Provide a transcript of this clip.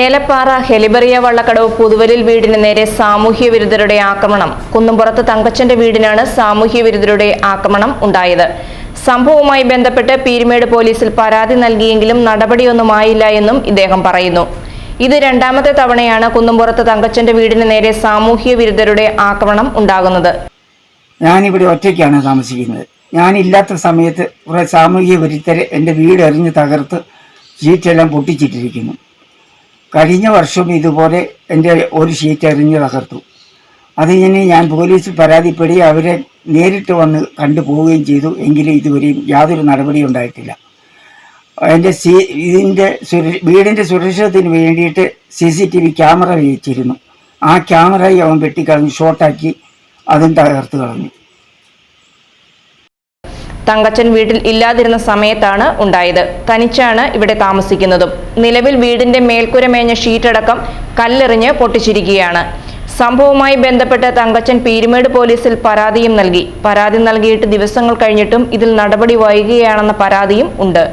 ഏലപ്പാറ ഹെലിബറിയ വള്ളക്കടവ് പുതുവലിൽ വീടിന് നേരെ സാമൂഹ്യ വിരുദ്ധരുടെ ആക്രമണം. കുന്നുംപുറത്ത് തങ്കച്ചന്റെ വീടിനാണ് സാമൂഹ്യ വിരുദ്ധരുടെ ആക്രമണം ഉണ്ടായത്. സംഭവവുമായി ബന്ധപ്പെട്ട് പീരുമേട് പോലീസിൽ പരാതി നൽകിയെങ്കിലും നടപടിയൊന്നുമായില്ല എന്നും ഇദ്ദേഹം പറയുന്നു. ഇത് രണ്ടാമത്തെ തവണയാണ് കുന്നുംപുറത്ത് തങ്കച്ചന്റെ വീടിന് നേരെ സാമൂഹ്യ വിരുദ്ധരുടെ ആക്രമണം ഉണ്ടാകുന്നത്. ഞാനിവിടെ ഒറ്റയ്ക്കാണ് താമസിക്കുന്നത്. ഞാനില്ലാത്ത സമയത്ത് കുറേ സാമൂഹിക വിരുദ്ധരെ എന്റെ വീട് എറിഞ്ഞ് തകർത്ത് ചീറ്റെല്ലാം പൊട്ടിച്ചിട്ടിരിക്കുന്നു. കഴിഞ്ഞ വർഷം ഇതുപോലെ എന്റെ ഒരു ഷീറ്റ് എറിഞ്ഞ് തകർത്തു. അതിങ്ങനെ ഞാൻ പോലീസിൽ പരാതിപ്പെടി അവരെ നേരിട്ട് വന്ന് കണ്ടു പോവുകയും ചെയ്തു. എങ്കിലും ഇതുവരെയും യാതൊരു നടപടിയും ഉണ്ടായിട്ടില്ല. എന്റെ സി ഇതിന്റെ സുര വീടിന്റെ സുരക്ഷത്തിന് വേണ്ടിയിട്ട് C C T V camera വെച്ചിരുന്നു. ആ ക്യാമറയും അവൻ വെട്ടിക്കളഞ്ഞ് ഷോർട്ടാക്കി അതും തകർത്ത് കളഞ്ഞു. തങ്കച്ചൻ വീട്ടിൽ ഇല്ലാതിരുന്ന സമയത്താണ് ഉണ്ടായത്. തനിച്ചാണ് ഇവിടെ താമസിക്കുന്നതും. നിലവിൽ വീടിന്റെ മേൽക്കുര മേഞ്ഞ ഷീറ്റടക്കം കല്ലെറിഞ്ഞ് പൊട്ടിച്ചിരിക്കുകയാണ്. സംഭവവുമായി ബന്ധപ്പെട്ട് തങ്കച്ചൻ പീരുമേട് പോലീസിൽ പരാതിയും നൽകി. പരാതി നൽകിയിട്ട് ദിവസങ്ങൾ കഴിഞ്ഞിട്ടും ഇതിൽ നടപടി വൈകുകയാണെന്ന പരാതിയും ഉണ്ട്.